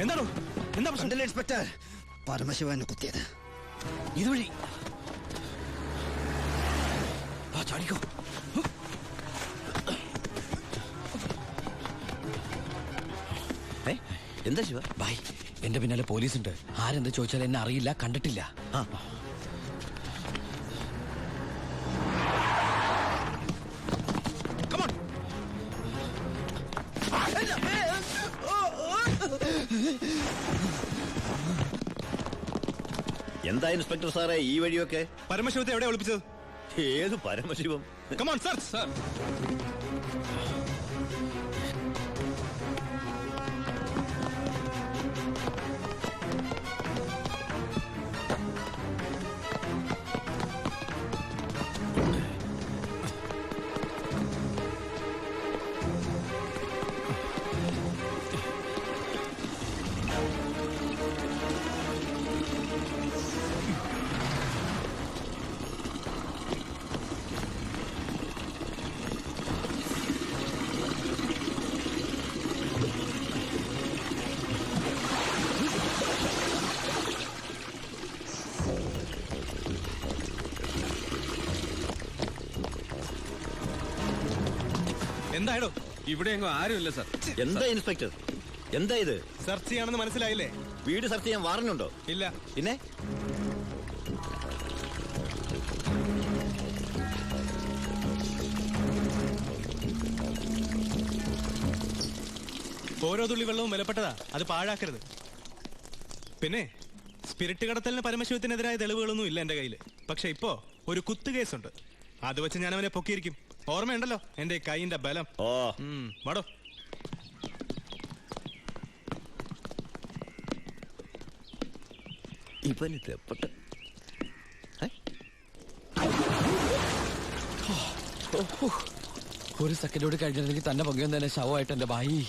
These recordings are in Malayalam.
എന്താണോ? എന്താ പ്രശ്നം? ഇൻസ്പെക്ടർ? പരമശിവനെ കുത്തിയത്. ഇതുവഴി ആ ചാടിക്കോ? എന്താ ശിവ? ബൈ എന്റെ പിന്നാലെ പോലീസ് ഉണ്ട് ആരെന്ത് ചോദിച്ചാൽ എന്നെ അറിയില്ല കണ്ടിട്ടില്ല. ആ. എന്താ ഇൻസ്പെക്ടർ സാറേ ഈ വഴിയൊക്കെ? പരമശിവത്തെ എവിടെ ഒളിപ്പിച്ചത് ഏത് Paramasivam? Come on sir sir എന്തായടോ? ഇവിടെ എങ്ങോ ആരുമില്ല സർ. എന്താ ഇൻസ്പെക്ടർ? എന്താ ഇത്? സെർച്ച് ചെയ്യാണെന്ന് മനസ്സിലായില്ലേ? വീട് സെർച്ച് ചെയ്യാൻ വാറന്നുണ്ടോ ഇല്ല. പിന്നെ? ഓരോ തുള്ളി വെള്ളവും വിലപ്പെട്ടതാ. അത് പാഴാക്കരുത്. പിന്നെ സ്പിരിറ്റ് കടത്തലിന് പരമശിവത്തിനെതിരായ തെളിവുകളൊന്നും ഇല്ല എന്റെ കയ്യിൽ പക്ഷെ ഇപ്പോ ഒരു കുത്തു കേസുണ്ട്. അത് വെച്ച് ഞാൻ അവനെ പൊക്കിയിരിക്കും. ഓർമ്മയുണ്ടല്ലോ? എന്റെ കൈന്റെ കൈയിന്റെ ബലം. ഓ. വടോ. ഇവന് തെപ്പട്ട് ഒരു സെക്കൻഡോട് കഴിഞ്ഞിരുന്നെങ്കിൽ തന്നെ പൊങ്ങിയൊന്നും തന്നെ ശവമായിട്ട് എന്റെ ഭായി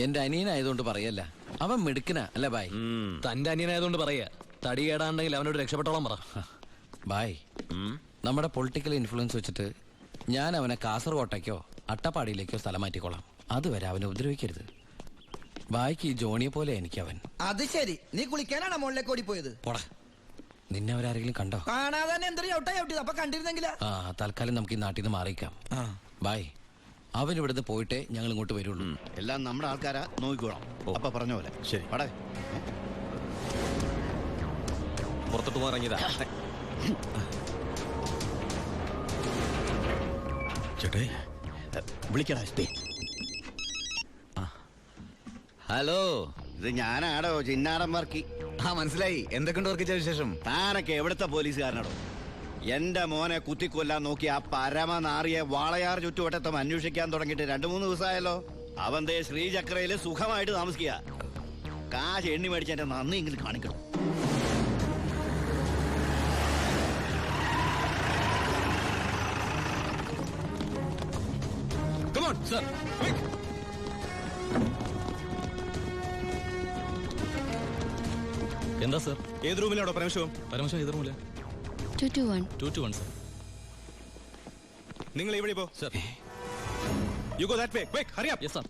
എന്റെ അനിയനായതുകൊണ്ട് പറയല്ല. അവൻ മിടുക്കനാ അല്ല ബായ്? തന്റെ അനിയനായതുകൊണ്ട് പറയാ. തടി കേടാണ്ടെങ്കിൽ അവനോട് രക്ഷപ്പെട്ടോളം പറ. ബായ്. നമ്മുടെ പൊളിറ്റിക്കൽ ഇൻഫ്ലുവൻസ് വെച്ചിട്ട് ഞാൻ അവനെ കാസർകോട്ടേക്കോ അട്ടപ്പാടിയിലേക്കോ സ്ഥലം മാറ്റിക്കോളാം. അതുവരെ അവനെ ഉപദ്രവിക്കരുത്. ബായ്ക്ക് ഈ ജോണിയെ പോലെ എനിക്ക് അവൻ അത് ശരി. നീ കുളിക്കാനാണോ മുകളിലേക്ക് ഓടിപ്പോയത്? പോടാ. നിന്നെ അവരാരെങ്കിലും കണ്ടോ? കാണാതെ തന്നെ എന്തൊരു ചവിട്ടാ ചവിട്ടിയത് അപ്പൊ കണ്ടിരുന്നെങ്കിലാ. ആ തൽക്കാലം നമുക്ക് ഈ നാട്ടിൽ നിന്ന് മാറിയിക്കാം. ബായ്. അവൻ ഇവിടുന്ന് പോയിട്ടേ ഞങ്ങൾ ഇങ്ങോട്ട് വരുള്ളൂ. എല്ലാം നമ്മുടെ ആൾക്കാരാ. നോക്കിക്കോളാം. അപ്പൊ പറഞ്ഞ പോലെ. ശരി. പടേ പുറത്തോട്ട് പോകാറങ്ങിയതാ ചേട്ടേ വിളിക്കടാ ഹലോ. ഇത് ഞാനാടോ ചിന്നാടൻ വർക്കി. ആ മനസ്സിലായി. എന്തൊക്കെയുണ്ട് വർക്കിച്ച വിശേഷം? താനൊക്കെ എവിടുത്തെ പോലീസുകാരനാടോ? എന്റെ മോനെ കുത്തിക്കൊല്ലാൻ നോക്കി ആ പരമനാറിയെ വാളയാർ ചുറ്റുവട്ടത്തും അന്വേഷിക്കാൻ തുടങ്ങിയിട്ട് രണ്ടു മൂന്ന് ദിവസമായല്ലോ. അവൻ ദേ ശ്രീചക്രയിൽ സുഖമായിട്ട് താമസിക്കുക. കാശ് എണ്ണി മേടിച്ച് എന്റെ നന്ദി എങ്കിലും കാണിക്കണം. സർ എന്താ സർ ഏത് റൂമിലാണോ പരമശിവം? പരമശം എതിർമില്ല two two one two two one sir നിങ്ങൾ ഇവിടെ പോ. Sir you go that way quick hurry up yes sir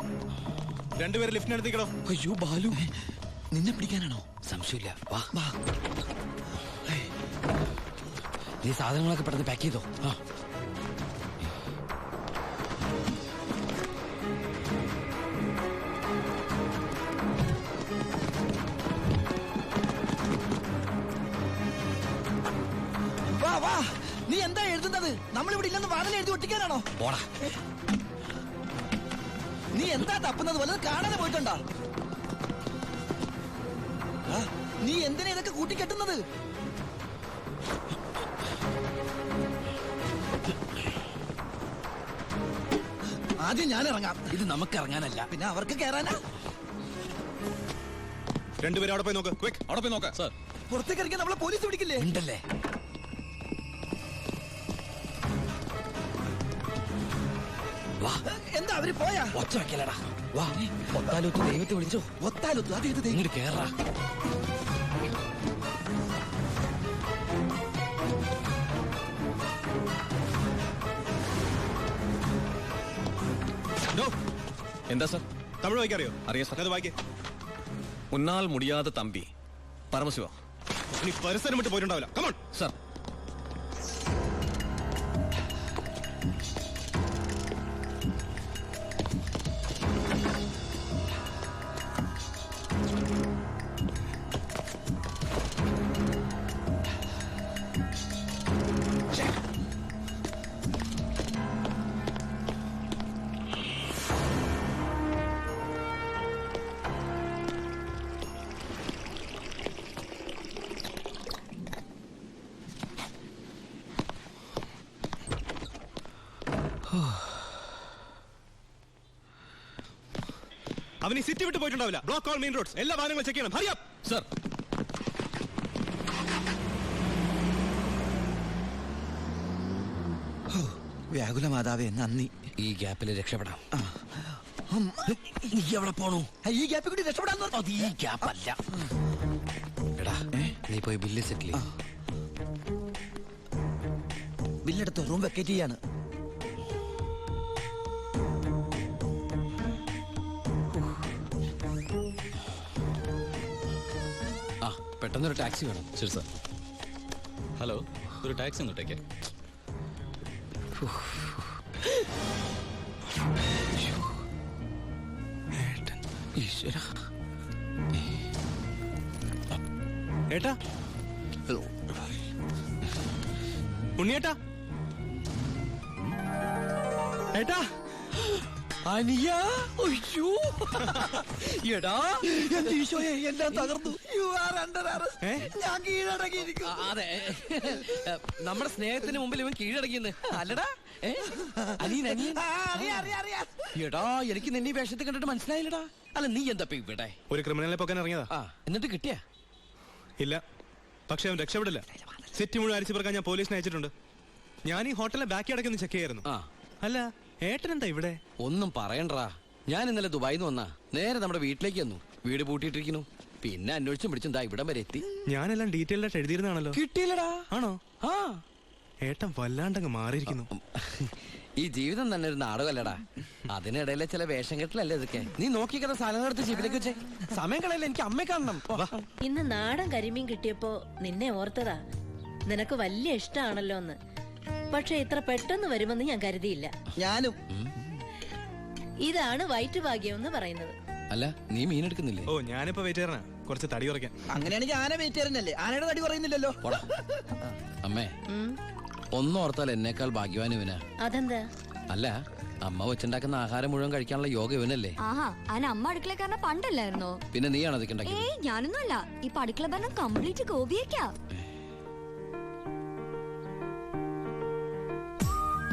lift ലിഫ്റ്റിനടുത്തേക്കടോ അയ്യോ ബാലു. നിന്നെ പിടിക്കാനാണോ? സംശയമില്ല. വാ. വാ. നീ സാധനങ്ങളൊക്കെ പെട്ടെന്ന് പാക്ക് ചെയ്തോ? ആ. നീ എന്താ എഴുതുന്നത്? നമ്മൾ ഇവിടെ ഇല്ലെന്ന് വാതിൽ എഴുതി ഒട്ടിക്കാനാണോ? പോടാ. നീ എന്താ തപ്പുന്നത്? വല്ലത് കാണാതെ പോയിട്ടുണ്ടോ? നീ എന്തിനാ ഇതൊക്കെ കൂട്ടിക്കെട്ടുന്നത്? ആദ്യം ഞാൻ ഇറങ്ങാം. ഇത് നമുക്ക് ഇറങ്ങാനല്ല. പിന്നെ അവർക്ക് കയറാനാ രണ്ടുപേരും അവിടെ പോയി നോക്ക്. ക്വിക്ക് അവിടെ പോയി നോക്കാം. സർ പുറത്തേക്ക് ഇറങ്ങിയാൽ നമ്മളെ പോലീസ് പിടിക്കില്ലേ? ഉണ്ടല്ലേ? വാ. എന്താ അവർ പോയാ? ഒച്ച വെക്കലടാ വാ. ഒത്താലൊത്ത് ദൈവത്തെ വിളിച്ചോ. ഒത്താലൊത്ത് അത് ദേ- ഇങ്ങോട്ട് കേറാ. എന്താ സാർ? തമിഴ് വായിക്കറിയോ? അറിയാം സാർ. അത് വായിക്കേ. ഉന്നാൽ മുടിയാതെ തമ്പി. പരമശിവ. നീ പരിസരം വിട്ട് പോയിട്ടുണ്ടാവില്ല. കമോൺ സാർ അവൻ ഈ സിറ്റി വിട്ട് പോയിട്ടുണ്ടാവില്ല. ബ്ലോക്ക് ഓൾ മെയിൻ റോഡ്സ് എല്ലാ വാഹനങ്ങളും ചെക്ക് ചെയ്യണം. ഹരിയാ സർ വ്യാകുല മാതാവേ നന്ദി. ഈ ഗ്യാപ്പിൽ രക്ഷപ്പെടാം. നീ എവിടെ പോണു? ഈ ഗ്യാപ്പിൽ കൂടി രക്ഷപ്പെടാൻ നോക്ക്. ഈ ഗ്യാപ്പല്ല. എടാ നീ പോയി ബില്ല് സെറ്റിൽ ബില്ലെടുത്ത് റൂം വെക്കേറ്റ് ചെയ്യാണ്. പെട്ടെന്നൊരു ടാക്സി വേണം. ശരി സാർ. ഹലോ ഒരു ടാക്സി ഈശ്വര. ഏട്ടാ. ഉണ്ണിയേട്ടാ. ഏട്ടാ. അനിയ അയ്യോ എടാ എന്റെ ഈശോയെ എല്ലാം തകർന്നു. You are under arrest? ഞാൻ കീഴടങ്ങിയിരിക്കും അതെ. നമ്മുടെ സ്നേഹത്തിന് മുമ്പിൽ ഇവൻ കീഴടങ്ങിയെന്ന്. അല്ലടാ? അനിയൻ. എടാ എനിക്ക് നിന്നെ ഈ വേഷത്തിൽ കണ്ടിട്ട് മനസ്സിലായില്ലടാ. അല്ല നീ എന്താ ഇവിടെ? ഒരു ക്രിമിനലിനെ പൊക്കാൻ ഇറങ്ങിയതാ. ആ എന്നിട്ട് കിട്ടിയ? ഇല്ല. പക്ഷെ അവൻ രക്ഷപ്പെടില്ല. സിറ്റി മുഴുവൻ അരിച്ചു പറക്കാൻ ഞാൻ പോലീസിനെ അയച്ചിട്ടുണ്ട്. ഞാൻ ഈ ഹോട്ടലിലെ ബാക്കി അടക്കൊന്ന് ചെക്ക് ചെയ്യായിരുന്നു. ആ. അല്ല ഏട്ടൻ എന്താ ഇവിടെ? ഒന്നും പറയണ്ടാ. ഞാൻ ഇന്നലെ ദുബായിൽ നിന്ന് വന്നാ നേരെ നമ്മുടെ വീട്ടിലേക്ക് വന്നു. വീട് പൂട്ടിയിട്ടിരിക്കുന്നു. പിന്നെ അന്വേഷിച്ചും പിടിച്ചും ദാ ഇവിടം വരെ എത്തി. ഞാനെല്ലാം ഡീറ്റെയിൽ ആയിട്ട് എഴുതിയിരുന്നാണല്ലോ കിട്ടിയില്ലടാ. ആണോ? ആ. ഏട്ടൻ വല്ലാണ്ടങ്ങ് മാറിയിരിക്കുന്നു. ഈ ജീവിതം തന്നെ ഒരു നാടകമല്ലടാ അതിനിടയിലെ ചില വേഷം കെട്ടിലല്ലേ ഇതൊക്കെ? നീ നോക്കിക്കുന്ന സാധനം എടുത്ത് ജീവിതത്തിലേക്ക് വെച്ചേ. സമയം കളയല്ല എനിക്ക് അമ്മയെ കാണണം. വാ. ഇന്ന് നാടൻ കരിമീൻ കിട്ടിയപ്പോ നിന്നെ ഓർത്തതാ. നിനക്ക് വലിയ ഇഷ്ടാണല്ലോ എന്ന് പക്ഷെ ഇത്ര പെട്ടെന്ന് വരുമെന്ന് ഞാൻ കരുതിയില്ല. ഞാനും. ഇതാണ് വയറ്റുഭാഗ്യം എന്ന് പറയുന്നത്. അല്ല നീ മീൻ എടുക്കുന്നില്ലേ? ഓ ഞാനിപ്പോ വെയിറ്റ് ചെയ്യണ കുറച്ച് തടി കുറയ്ക്കാൻ. അങ്ങനെയാണെങ്കിൽ ആന വെയിറ്റ് ചെയ്യുന്നല്ലേ ആനയുടെ തടി കുറയുന്നില്ലല്ലോ. അമ്മേ ഒന്നും ഒന്നോർത്താൽ എന്നേക്കാൾ ഭാഗ്യവാൻ ഇവനാ. അതെന്താ? അല്ല അമ്മ വെച്ചുണ്ടാക്കുന്ന ആഹാരം മുഴുവൻ കഴിക്കാനുള്ള യോഗ ഇവനല്ലേ? ആഹാ അതിന് അമ്മ കാരണം പണ്ടല്ലായിരുന്നോ? പിന്നെ നീയാണോ അതൊക്കെ ഞാനൊന്നും ഏയ് ഞാനൊന്നുമല്ല. ഈ അടുക്കള ഭരണം കംപ്ലീറ്റ് ഗോപിയേക്കാ